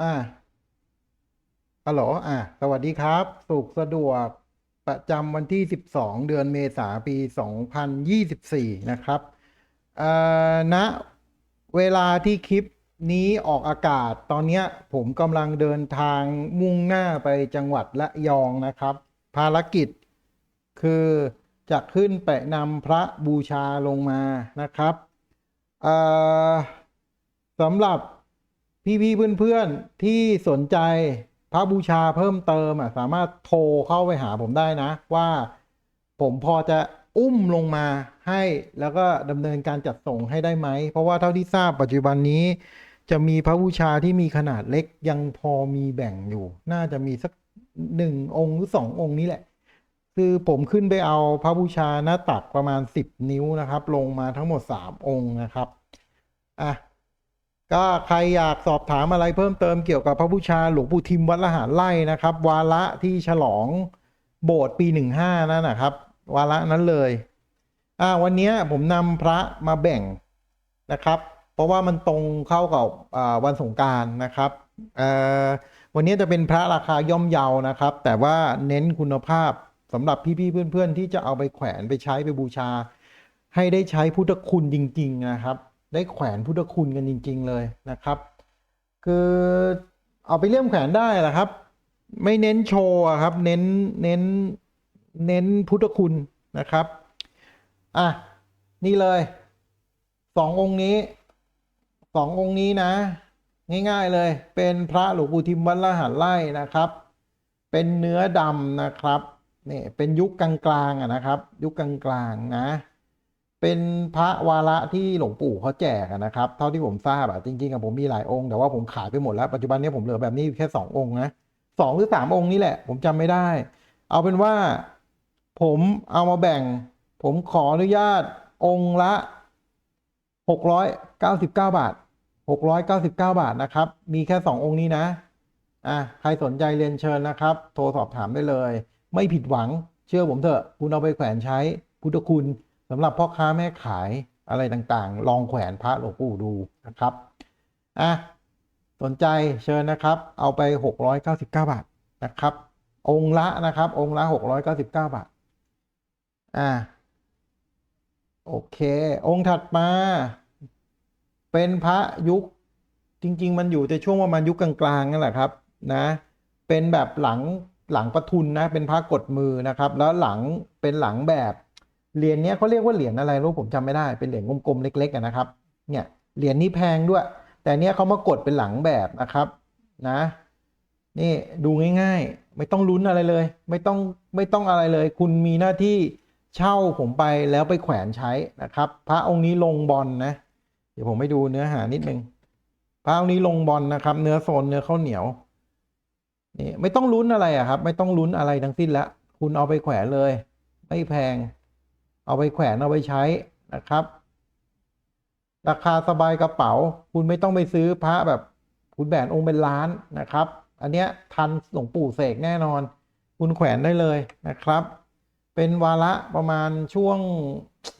อ่าฮัลโหลอ่าสวัสดีครับ สุขสะดวกประจำวันที่ 12 เดือนเมษาปี 2024 นะครับเอ่อณเวลาที่คลิปนี้ออกอากาศตอนนี้ผมกำลังเดินทางมุ่งหน้าไปจังหวัดระยองนะครับ ภารกิจคือจะขึ้นไปนำพระบูชาลงมานะครับเอ่อสำหรับ พี่ๆเพื่อนๆที่สนใจพระบูชาเพิ่มเติมอะสามารถโทรเข้าไปหาผมได้นะ ว่าผมพอจะอุ้มลงมาให้แล้วก็ดำเนินการจัดส่งให้ได้ไหม เพราะว่าเท่าที่ทราบปัจจุบันนี้ จะมีพระบูชาที่มีขนาดเล็กยังพอมีแบ่งอยู่ น่าจะมีสักหนึ่งองค์หรือสององค์นี้แหละ คือผมขึ้นไปเอาพระบูชาหน้าตักประมาณ 10 นิ้วนะครับ ลงมาทั้งหมด 3 องค์นะครับอะ ก็ใครอยากสอบถามอะไรเพิ่มเติมเกี่ยวกับพระบูชาหลวงปู่ทิมวัดละหารไร่นะครับ วาระที่ฉลองโบสถ์ปี15นั่นนะครับ วาระนั้นเลยอ่าวันนี้ผมนำพระมาแบ่งนะครับ เพราะว่ามันตรงเข้ากับวันสงการนะครับวันนี้จะเป็นพระราคาย่อมเยานะครับ แต่ว่าเน้นคุณภาพสำหรับพี่ๆเพื่อนๆ ที่จะเอาไปแขวนไปใช้ไปบูชา ให้ได้ใช้พุทธคุณจริง ๆ นะครับ ได้แขวนพุทธคุณกันจริง ๆ เลยนะครับ คือเอาไปเลี่ยมแขวนได้แหละครับ ไม่เน้นโชว์ครับ เน้นเน้นเน้นพุทธคุณนะครับอะนี่เลยสององค์นี้สององค์นี้นะ ง่ายๆเลย เป็นพระหลวงปู่ทิมวัดละหารไร่นะครับ เป็นเนื้อดำนะครับนี่เป็นยุคกลางๆนะครับ ยุคกลางๆนะ เป็นพระวาระที่หลวงปู่เขาแจกนะครับ เท่าที่ผมทราบอะจริงๆอะผมมีหลายองค์แต่ว่าผมขายไปหมดแล้วปัจจุบันนี้ผมเหลือแบบนี้แค่สององค์นะสองหรือสามองค์นี่แหละ ผมจำไม่ได้ เอาเป็นว่าผมเอามาแบ่ง ผมขออนุญาตองค์ละหกร้อยเก้าสิบเก้าบาทหกร้อยเก้าสิบเก้าบาทนะครับ มีแค่สององค์นี้นะอะใครสนใจเรียนเชิญนะครับ โทรสอบถามได้เลย ไม่ผิดหวังเชื่อผมเถอะ คุณเอาไปแขวนใช้พุทธคุณ สำหรับพ่อค้าแม่ขายอะไรต่างๆ ลองแขวนพระหลวงปู่ดูนะครับอะสนใจเชิญนะครับ เอาไป 699 บาทนะครับ องค์ละนะครับ องค์ละ 699 บาทอะโอเค องค์ถัดมา เป็นพระยุคจริง ๆ มันอยู่ในช่วงประมาณยุคกลางๆนั่นแหละครับนะเป็นแบบหลังหลังประทุนนะเป็นพระกดมือนะครับ แล้วหลังเป็นหลังแบบ เหรียญเนี้ยเขาเรียกว่าเหรียญอะไรรู้ผมจำไม่ได้เป็นเหรียญกลมๆเล็กๆนะครับเนี่ยเหรียญนี้แพงด้วย แต่เนี้ยเขามากดเป็นหลังแบบนะครับนะนี่ดูง่ายๆ ไม่ต้องลุ้นอะไรเลย ไม่ต้องไม่ต้องอะไรเลย คุณมีหน้าที่เช่าผมไปแล้วไปแขวนใช้นะครับ พระองค์นี้ลงบอลนะเดี๋ยวผมไปดูเนื้อหานิดนึงพระองค์นี้ลงบอลนะครับ เนื้อโซนเนื้อข้าวเหนียวนี่ไม่ต้องลุ้นอะไรอะครับ ไม่ต้องลุ้นอะไรทั้งสิ้นละคุณเอาไปแขวนเลย ไม่แพง เอาไปแขวนเอาไปใช้นะครับ ราคาสบายกระเป๋า คุณไม่ต้องไปซื้อพระแบบคุณแบนองค์เป็นล้านนะครับ อันเนี้ยทันหลวงปู่เสกแน่นอน คุณแขวนได้เลยนะครับ เป็นวาระประมาณช่วง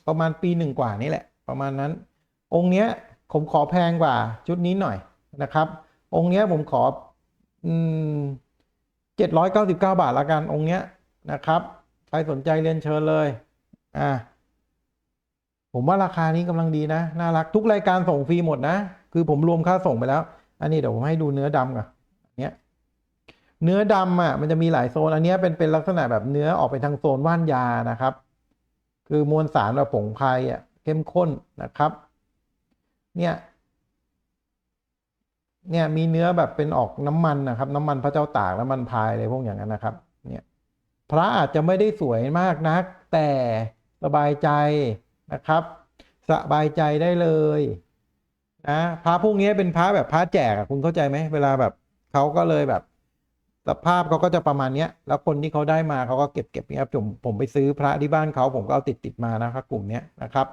ประมาณปีหนึ่งกว่านี่แหละ ประมาณนั้น องค์เนี้ยผมขอแพงกว่าชุดนี้หน่อยนะครับ องค์เนี้ยผมขออืมเจ็ดร้อยเก้าสิบเก้าบาทละกันองค์เนี้ยนะครับ ใครสนใจเรียนเชิญเลย อ่าผมว่าราคานี้กำลังดีนะ น่ารักทุกรายการส่งฟรีหมดนะ คือผมรวมค่าส่งไปแล้ว อันนี้เดี๋ยวผมให้ดูเนื้อดำก่อนเนี้ยเนื้อดำอะมันจะมีหลายโซน อันนี้เป็นเป็นลักษณะแบบเนื้อออกไปทางโซนว่านยานะครับ คือมวลสารแบบผงพายอะเข้มข้นนะครับ เนี่ย เนี่ยมีเนื้อแบบเป็นออกน้ำมันนะครับ น้ำมันพระเจ้าตากน้ำมันพายอะไรพวกอย่างนั้นนะครับ เนี่ย พระอาจจะไม่ได้สวยมากนัก แต่ สบายใจนะครับ สบายใจได้เลยนะพระพวกนี้เป็นพระแบบพระแจกคุณเข้าใจไหมเวลาแบบเขาก็เลยแบบ สภาพเขาก็จะประมาณเนี้ย แล้วคนที่เขาได้มาเขาก็เก็บเก็บนี้ยครับผมผมไปซื้อพระที่บ้านเขาผมก็เอาติดติดมานะครับกลุ่มเนี้ยนะครับ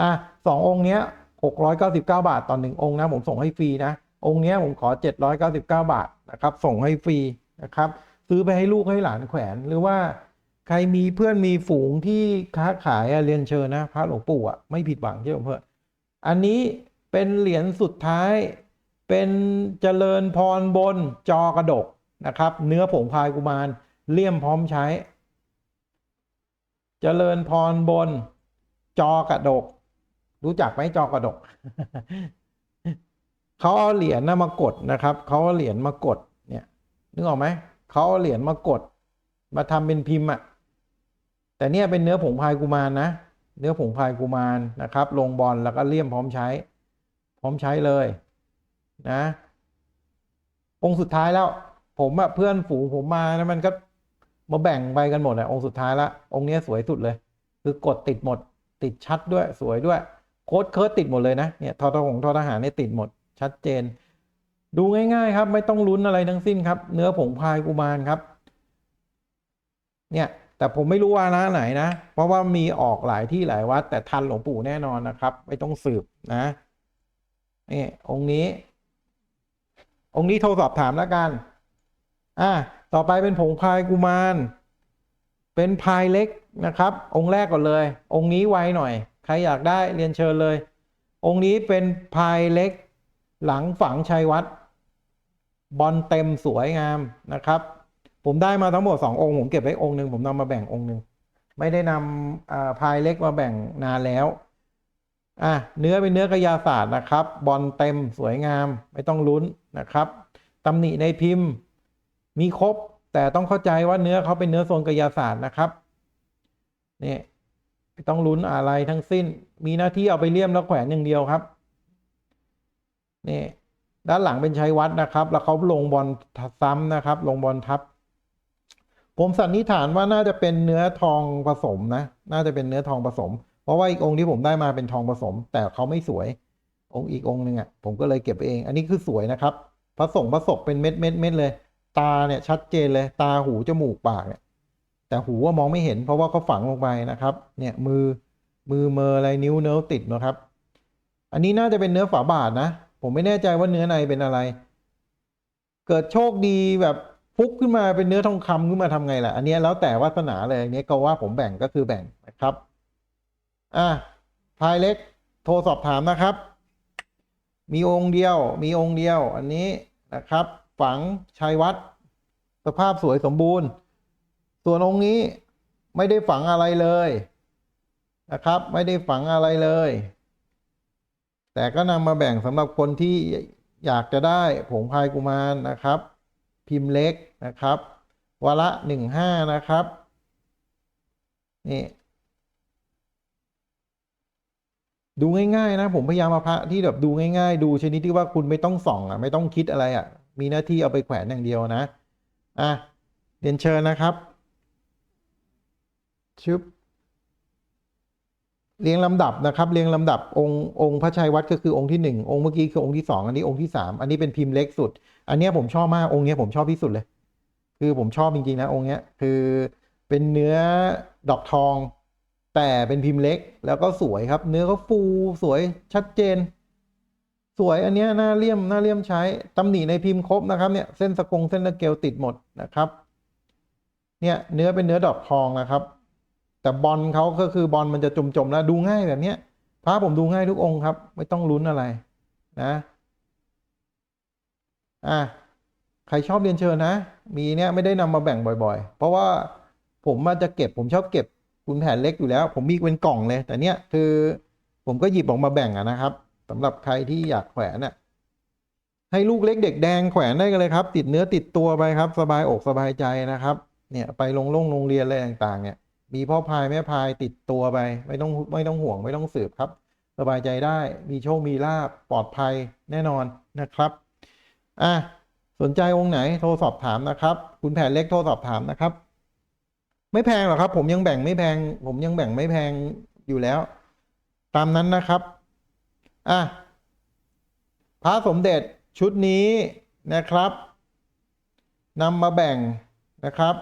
อะสององค์เนี้ยหกร้อยเก้าสิบเก้าบาทต่อหนึ่งองค์นะผมส่งให้ฟรีนะองค์เนี้ยผมขอเจ็ดร้อยเก้าสิบเก้าบาทนะครับ ส่งให้ฟรีนะครับ ซื้อไปให้ลูกให้หลานแขวนหรือว่า ใครมีเพื่อนมีฝูงที่ค้าขายอะเรียนเชิญนะพระหลวงปู่อะไม่ผิดหวังเชื่อผมเพื่อะอันนี้เป็นเหรียญสุดท้าย เป็นเจริญพรบนจอกระดกนะครับ เนื้อผงพายกุมารเลี่ยมพร้อมใช้ เจริญพรบนจอกระดก รู้จักไหมจอกระดกเขาเอาเหรียญนะมากดนะครับเขาเอาเหรียญมากดเนี่ยนึกออกไหมเขาเอาเหรียญมากด มาทำเป็นพิมพ์อะ แต่เนี่ยเป็นเนื้อผงพายกุมารนะ เนื้อผงพายกุมารนะครับ ลงบอลแล้วก็เลี่ยมพร้อมใช้ พร้อมใช้เลยนะ องค์สุดท้ายแล้ว ผมอะเพื่อนฝูงผมมานะมันก็มาแบ่งไปกันหมดอะองค์สุดท้ายละองค์เนี้ยสวยสุดเลย คือกดติดหมด ติดชัดด้วยสวยด้วย โค้ดเคิร์ดติดหมดเลยนะเนี่ยทอทหงทอทหารเนี่ยติดหมด ชัดเจน ดูง่าย ๆ ครับ ไม่ต้องลุ้นอะไรทั้งสิ้นครับ เนื้อผงพายกุมารครับ เนี่ย แต่ผมไม่รู้ว่าร้าไหนนะ เพราะว่ามีออกหลายที่หลายวัด แต่ทันหลวงปู่แน่นอนนะครับ ไม่ต้องสืบนะนี่องค์นี้ องค์นี้โทรสอบถามแล้วกัน อะต่อไปเป็นผงพายกุมาร เป็นพายเล็กนะครับ องค์แรกก่อนเลย องค์นี้ไวหน่อย ใครอยากได้เรียนเชิญเลย องค์นี้เป็นพายเล็ก หลังฝังชัยวัด บอลเต็มสวยงามนะครับ ผมได้มาทั้งหมดสององค์ผมเก็บไว้องค์หนึ่งผมนำมาแบ่งองค์หนึ่งไม่ได้นำพายเล็กมาแบ่งนานแล้วอะเนื้อเป็นเนื้อกระยาศาสตร์นะครับ บอลเต็มสวยงามไม่ต้องลุ้นนะครับตำหนิในพิมพ์มีครบ แต่ต้องเข้าใจว่าเนื้อเขาเป็นเนื้อโซนกระยาศาสตร์นะครับนี่ไม่ต้องลุ้นอะไรทั้งสิ้น มีหน้าที่เอาไปเลี่ยมแล้วแขวนอย่างเดียวครับนี่ด้านหลังเป็นชัยวัดนะครับ แล้วเขาลงบอลซ้ำนะครับ ลงบอลทับ ผมสันนิษฐานว่าน่าจะเป็นเนื้อทองผสมนะ น่าจะเป็นเนื้อทองผสม เพราะว่าอีกองค์ที่ผมได้มาเป็นทองผสม แต่เขาไม่สวย องค์อีกองค์หนึ่งอะผมก็เลยเก็บไปเอง อันนี้คือสวยนะครับผสมผสมเป็นเม็ดเม็ดเม็ดเลย ตาเนี่ยชัดเจนเลย ตาหูจมูกปากเนี่ย แต่หูว่ามองไม่เห็น เพราะว่าเขาฝังลงไปนะครับ เนี่ยมือมือเมออะไรนิ้วเนื้อติดนะครับ อันนี้น่าจะเป็นเนื้อฝาบาทนะ ผมไม่แน่ใจว่าเนื้อในเป็นอะไร เกิดโชคดีแบบ ฟุกขึ้นมาเป็นเนื้อทองคำขึ้นมาทำไงล่ะ อันนี้แล้วแต่วาสนาเลยอันนี้ก็ว่าผมแบ่งก็คือแบ่งนะครับ อะพายเล็กโทรสอบถามนะครับ มีองค์เดียว มีองค์เดียว อันนี้นะครับ ฝังชัยวัดสภาพสวยสมบูรณ์ ส่วนองค์นี้ไม่ได้ฝังอะไรเลยนะครับ ไม่ได้ฝังอะไรเลย แต่ก็นำมาแบ่งสำหรับคนที่อยากจะได้ผงพายกุมารนะครับ พิมพ์เล็กนะครับ วาระหนึ่งห้านะครับ นี่ ดูง่ายๆนะ ผมพยายามมาพระที่แบบดูง่ายๆ ดูชนิดที่ว่าคุณไม่ต้องส่องอะ ไม่ต้องคิดอะไรอะ มีหน้าที่เอาไปแขวนอย่างเดียวนะ อะเรียนเชิญนะครับชึบ เรียงลำดับนะครับเรียงลำดับองค์องค์พระชัยวัดก็คือองค์ที่หนึ่งองค์เมื่อกี้คือองค์ที่สองอันนี้องค์ที่สามอันนี้เป็นพิมพ์เล็กสุด อันนี้ผมชอบมากองค์นี้ผมชอบที่สุดเลย คือผมชอบจริงๆนะองค์นี้คือเป็นเนื้อดอกทอง แต่เป็นพิมพ์เล็กแล้วก็สวยครับ เนื้อก็ฟูสวยชัดเจน สวยอันนี้หน้าเลี่ยมหน้าเลี่ยมใช้ตำหนิในพิมพ์ครบนะครับเนี่ยเส้นสกงเส้นตะเกลติดหมดนะครับ เนี่ยเนื้อเป็นเนื้อดอกทองนะครับ แต่บอลเขาก็คือบอลมันจะจมๆแล้วดูง่ายแบบเนี้ยพระผมดูง่ายทุกองค์ครับ ไม่ต้องลุ้นอะไรนะอะใครชอบเรียนเชิญนะ มีเนี่ยไม่ได้นำมาแบ่งบ่อย ๆ เพราะว่าผมมาจะเก็บผมชอบเก็บคุณแผนเล็กอยู่แล้ว ผมมีเป็นกล่องเลย แต่เนี้ยคือผมก็หยิบออกมาแบ่งอะนะครับสำหรับใครที่อยากแขวนน่ะให้ลูกเล็กเด็กแดงแขวนได้กันเลยครับ ติดเนื้อติดตัวไปครับ สบายอกสบายใจนะครับ เนี่ยไปลงโรงโรงเรียนอะไรต่างๆเนี่ย มีพ่อพายแม่พายติดตัวไป ไม่ต้องไม่ต้องห่วงไม่ต้องสืบครับสบายใจได้มีโชคมีลาบปลอดภัยแน่นอนนะครับอะสนใจองค์ไหนโทรสอบถามนะครับ คุณแผนเล็กโทรสอบถามนะครับ ไม่แพงหรอกครับ ผมยังแบ่งไม่แพง ผมยังแบ่งไม่แพงอยู่แล้ว ตามนั้นนะครับอะพระสมเด็จชุดนี้นะครับนำมาแบ่งนะครับ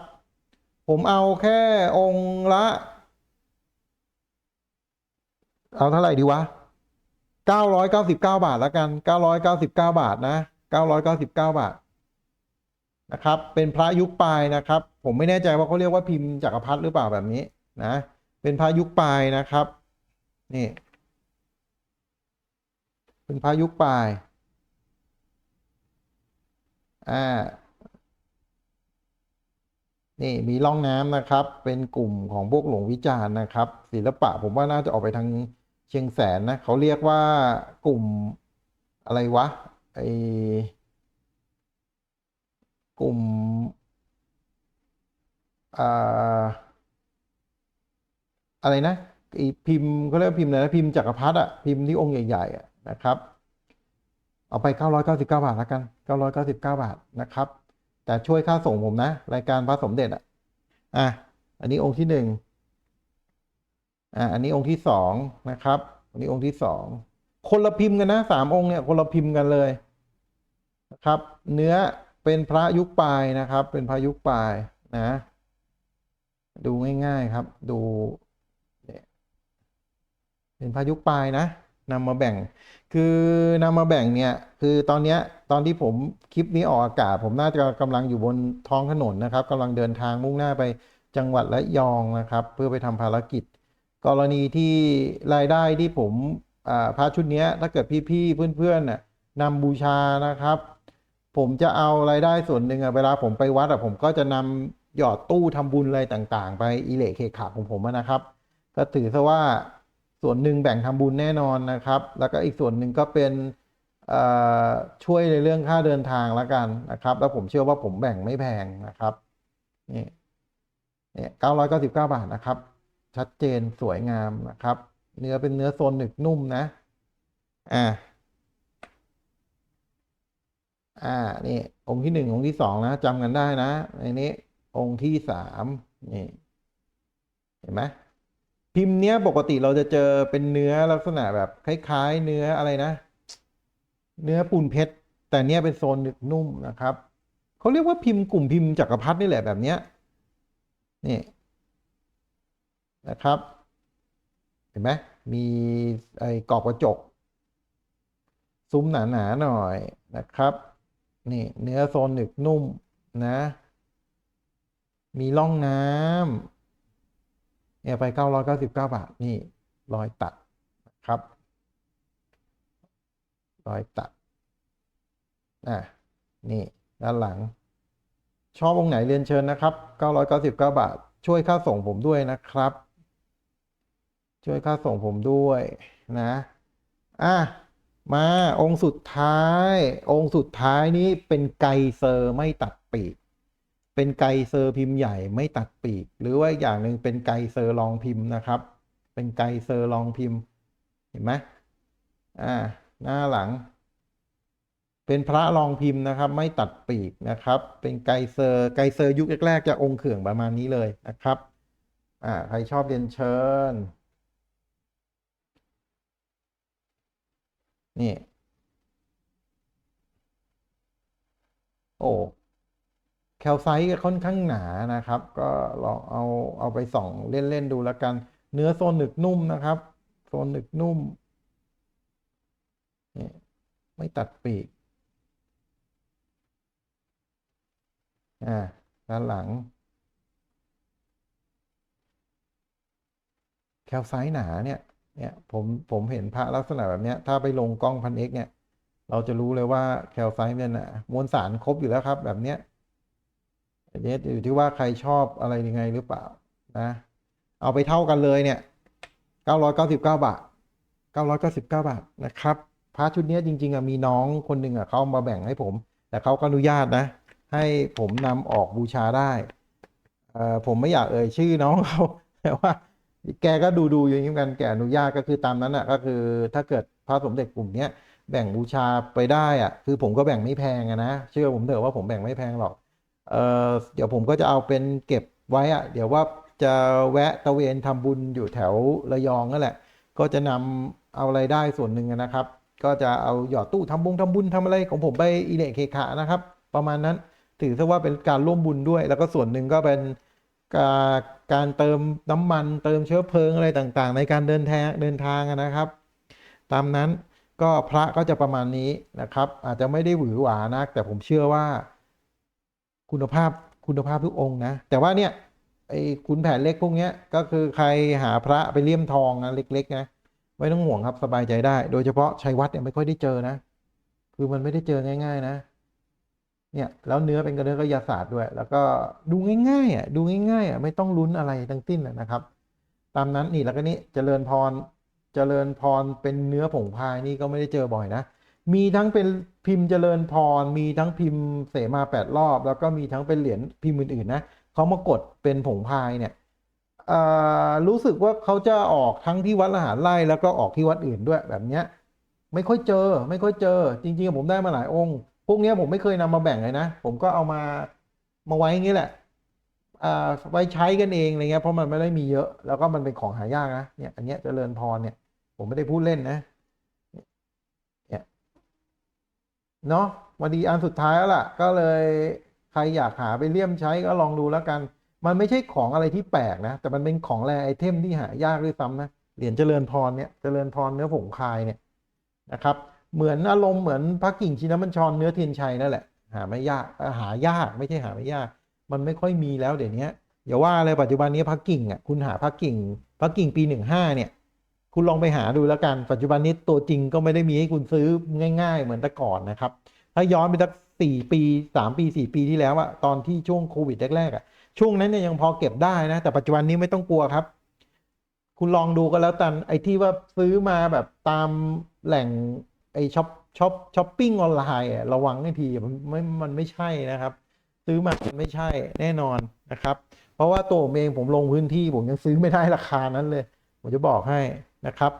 ผมเอาแค่องค์ละ เอาเท่าไหร่ดีวะ 999 บาทแล้วกัน 999 บาทนะ 999 บาทนะครับ เป็นพระยุคปลายนะครับ ผมไม่แน่ใจว่าเขาเรียกว่าพิมพ์จักรพรรดิหรือเปล่าแบบนี้นะ เป็นพระยุคปลายนะครับ นี่ เป็นพระยุคปลาย อ่า นี่มีร่องน้ำนะครับ เป็นกลุ่มของพวกหลวงวิจารณ์นะครับ ศิลปะผมว่าน่าจะออกไปทางเชียงแสนนะเขาเรียกว่ากลุ่มอะไรวะไอกลุ่มอ่าอะไรนะพิมพ์เขาเรียกพิมพ์อะไรนะพิมพ์จักรพรรดิอะพิมพ์ที่องค์ใหญ่ๆอะนะครับ เอาไป 999 บาทแล้วกัน 999 บาทนะครับ แต่ช่วยค่าส่งผมนะ รายการพระสมเด็จอะ อะ อันนี้องค์ที่หนึ่งอะอันนี้องค์ที่สองนะครับ อันนี้องค์ที่สองคนละพิมพ์กันนะสามองค์เนี่ยคนละพิมพ์กันเลยนะครับ เนื้อเป็นพระยุคปลายนะครับ เป็นพระยุคปลายนะ ดูง่ายๆครับ ดูเนี่ยเป็นพระยุคปลายนะ นำมาแบ่ง คือนำมาแบ่งเนี่ยคือตอนเนี้ยตอนที่ผมคลิปนี้ออกอากาศ ผมน่าจะกำลังอยู่บนท้องถนนนะครับกำลังเดินทางมุ่งหน้าไปจังหวัดระยองนะครับ เพื่อไปทำภารกิจ กรณีที่รายได้ที่ผมอ่าพระชุดนี้ถ้าเกิดพี่ๆเพื่อนๆน่ะนำบูชานะครับ ผมจะเอารายได้ส่วนหนึ่งเวลาผมไปวัดผมก็จะนำหยอดตู้ทำบุญอะไรต่างๆ ไปอิเละเคขาของผมนะครับ ก็ถือซะว่า ส่วนหนึ่งแบ่งทำบุญแน่นอนนะครับ แล้วก็อีกส่วนหนึ่งก็เป็นช่วยในเรื่องค่าเดินทางแล้วกันนะครับ แล้วผมเชื่อว่าผมแบ่งไม่แพงนะครับนี่เนี่ยเก้าร้อยเก้าสิบเก้าบาทนะครับ ชัดเจนสวยงามนะครับ เนื้อเป็นเนื้อโซนหนึกนุ่มนะ อ่า อ่า นี่ องค์ที่หนึ่งองค์ที่สองนะจำกันได้นะในนี้องค์ที่สามนี่ เห็นไหม พิมพ์เนี้ยปกติเราจะเจอเป็นเนื้อลักษณะแบบคล้าย ๆ เนื้ออะไรนะ เนื้อปูนเพชรแต่เนี้ยเป็นโซนหนึกนุ่มนะครับเขาเรียกว่าพิมพ์กลุ่มพิมพ์จักรพรรดินี่แหละแบบเนี้ยนี่นะครับ เห็นไหมมีไอ้กรอบกระจก ซุ้มหนาๆหน่อยนะครับ นี่เนื้อโซนหนึกนุ่มนะ มีร่องน้ำ เนี่ยไป 999 บาท นี่รอยตัดนะครับ รอยตัดอะนี่ด้านหลัง ชอบองค์ไหนเรียนเชิญนะครับ 999 บาท ช่วยค่าส่งผมด้วยนะครับ ช่วยค่าส่งผมด้วยนะอะมาองค์สุดท้าย องค์สุดท้ายนี้เป็นไกเซอร์ไม่ตัดปีก เป็นไกเซอร์พิมพ์ใหญ่ไม่ตัดปีก หรือว่าอย่างหนึ่งเป็นไกเซอร์รองพิมพ์นะครับ เป็นไกเซอร์รองพิมพ์ เห็นไหมอ่าหน้าหลัง เป็นพระรองพิมพ์นะครับ ไม่ตัดปีกนะครับ เป็นไกเซอร์ไกเซอร์ยุคแรกๆจะองค์เขื่องประมาณนี้เลยนะครับอ่าใครชอบเรียนเชิญนี่ โอ้ แคลไซต์ก็ค่อนข้างหนานะครับ ก็ลองเอาเอาไปส่องเล่นๆดูแล้วกัน เนื้อโซนหนึกนุ่มนะครับ โซนหนึกนุ่ม ไม่ตัดปีก อ่าด้านหลัง แคลไซต์หนาเนี่ยเนี่ยผมผมเห็นพระลักษณะแบบเนี้ย ถ้าไปลงกล้องพันเอกเนี่ย เราจะรู้เลยว่าแคลไซต์เนี่ยนะมวลสารครบอยู่แล้วครับ แบบเนี้ย อันนี้อยู่ที่ว่าใครชอบอะไรยังไงหรือเปล่านะ เอาไปเท่ากันเลยเนี่ย 999 บาท 999 บาทนะครับพระชุดนี้จริงๆอะมีน้องคนหนึ่งอะเขามาแบ่งให้ผม แต่เขาก็อนุญาตนะ ให้ผมนำออกบูชาได้เอ่อผมไม่อยากเอ่ยชื่อน้องเขาแต่ว่าแกก็ดูดูอย่างนี้เหมือนกันแกอนุญาตก็คือตามนั้นอะก็คือถ้าเกิดพระสมเด็จกลุ่มเนี้ยแบ่งบูชาไปได้อะคือผมก็แบ่งไม่แพงนะเชื่อผมเถอะว่าผมแบ่งไม่แพงหรอก เเดี๋ยวผมก็จะเอาเป็นเก็บไว้อะเดี๋ยวว่าจะแวะตะเวนทำบุญอยู่แถวระยองนั่นแหละ ก็จะนำเอารายได้ส่วนหนึ่งนะครับ ก็จะเอาหยอดตู้ทำบุญทำบุญทำอะไรของผมไปอิเละเคขานะครับ ประมาณนั้นถือซะว่าเป็นการร่วมบุญด้วย แล้วก็ส่วนหนึ่งก็เป็นการการเติมน้ำมันเติมเชื้อเพลิงอะไรต่างๆ ในการเดินทางเดินทางนะครับ ตามนั้นก็พระก็จะประมาณนี้นะครับ อาจจะไม่ได้หวือหวานัก แต่ผมเชื่อว่า คุณภาพคุณภาพทุกองค์นะ แต่ว่าเนี่ยไอ้ขุนแผนเล็กพวกเนี้ยก็คือใครหาพระไปเลี่ยมทองนะเล็กๆนะไม่ต้องห่วงครับสบายใจได้ โดยเฉพาะชัยวัดเนี่ยไม่ค่อยได้เจอนะ คือมันไม่ได้เจอง่าย ๆ นะ เนี่ยแล้วเนื้อเป็นกระเนื้อกายศาสตร์ด้วย แล้วก็ดูง่ายๆอะดูง่ายๆอะไม่ต้องลุ้นอะไรทั้งสิ้นนะครับ ตามนั้นนี่แล้วก็นี่เจริญพรเจริญพรเป็นเนื้อผงพายนี่ก็ไม่ได้เจอบ่อยนะมีทั้งเป็น พิมพ์เจริญพรมีทั้งพิมพ์เสมาแปดรอบ แล้วก็มีทั้งเป็นเหรียญพิมพ์อื่นๆนะเขามากดเป็นผงพายเนี่ยรู้สึกว่าเขาจะออกทั้งที่วัดละหารไร่แล้วก็ออกที่วัดอื่นด้วยแบบเนี้ยไม่ค่อยเจอ ไม่ค่อยเจอ จริงๆผมได้มาหลายองค์ พวกเนี้ยผมไม่เคยนำมาแบ่งเลยนะ ผมก็เอามามาไว้อย่างนี้แหละอ่าไว้ใช้กันเองอะไรเงี้ยเพราะมันไม่ได้มีเยอะ แล้วก็มันเป็นของหายากนะเนี่ยอันเนี้ยเจริญพรเนี่ย ผมไม่ได้พูดเล่นนะ เนี่ย เนาะวันดีอันสุดท้ายแล้วล่ะ ก็เลยใครอยากหาไปเลี่ยมใช้ก็ลองดูแล้วกัน มันไม่ใช่ของอะไรที่แปลกนะ แต่มันเป็นของแรไอเทมที่หายากด้วยซ้ำนะ เหรียญเจริญพรเนี่ย เจริญพรเนื้อผงคายเนี่ยนะครับ เหมือนอารมณ์เหมือนพระกิ่งชินบัญชรเนื้อเทียนชัยนั่นแหละ หาไม่ยาก หายากไม่ใช่หาไม่ยาก มันไม่ค่อยมีแล้วเดี๋ยวนี้อย่าว่าเลยปัจจุบันนี้พระกิ่งอะ คุณหาพระกิ่งพระกิ่งปีหนึ่งห้าเนี่ย คุณลองไปหาดูแล้วกันปัจจุบันนี้ตัวจริงก็ไม่ได้มีให้คุณซื้อง่าย ๆ เหมือนแต่ก่อนนะครับ ถ้าย้อนไปสักสี่ปีสามปีสี่ปีที่แล้วอะตอนที่ช่วงโควิดแรกๆอะช่วงนั้นเนี่ยยังพอเก็บได้นะ แต่ปัจจุบันนี้ไม่ต้องกลัวครับ คุณลองดูก็แล้วกันไอ้ที่ว่าซื้อมาแบบตามแหล่งไอ้ช็อปช็อปช้อปปิ้งออนไลน์อะระวังให้ทีมันไม่มันไม่ใช่นะครับ ซื้อมามันไม่ใช่แน่นอนนะครับ เพราะว่าตัวผมเองผมลงพื้นที่ผมยังซื้อไม่ได้ราคานั้นเลย ผมจะบอกให้ นะครับ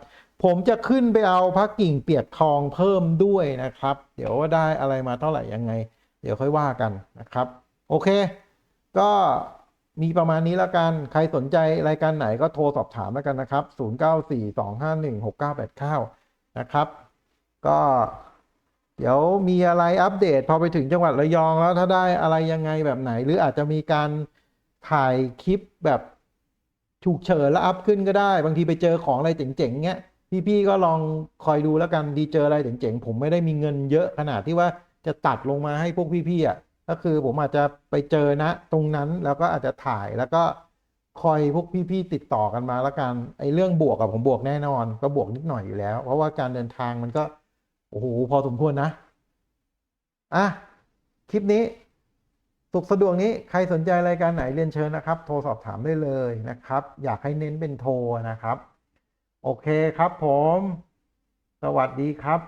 ผมจะขึ้นไปเอาพระกิ่งเปียกทองเพิ่มด้วยนะครับ เดี๋ยวว่าได้อะไรมาเท่าไหร่ยังไง เดี๋ยวค่อยว่ากันนะครับ โอเค ก็มีประมาณนี้แล้วกัน ใครสนใจรายการไหนก็โทรสอบถามแล้วกันนะครับ 0942516989 นะครับ ก็เดี๋ยวมีอะไรอัปเดต พอไปถึงจังหวัดระยองแล้วถ้าได้อะไรยังไงแบบไหน หรืออาจจะมีการถ่ายคลิปแบบ ฉุกเฉินแล้วอัพขึ้นก็ได้ บางทีไปเจอของอะไรเจ๋งๆเงี้ยพี่ๆก็ลองคอยดูแล้วกันดีเจออะไรเจ๋งๆผมไม่ได้มีเงินเยอะขนาดที่ว่าจะตัดลงมาให้พวกพี่ๆอะก็คือผมอาจจะไปเจอนะตรงนั้นแล้วก็อาจจะถ่ายแล้วก็คอยพวกพี่ๆติดต่อกันมาแล้วกันไอ้เรื่องบวกกับผมบวกแน่นอน ก็บวกนิดหน่อยอยู่แล้ว เพราะว่าการเดินทางมันก็โอ้โหพอสมควรนะอะคลิปนี้ สุขสะดวกนี้ใครสนใจรายการไหนเรียนเชิญนะครับ โทรสอบถามได้เลยนะครับ อยากให้เน้นเป็นโทรนะครับ โอเคครับผม สวัสดีครับ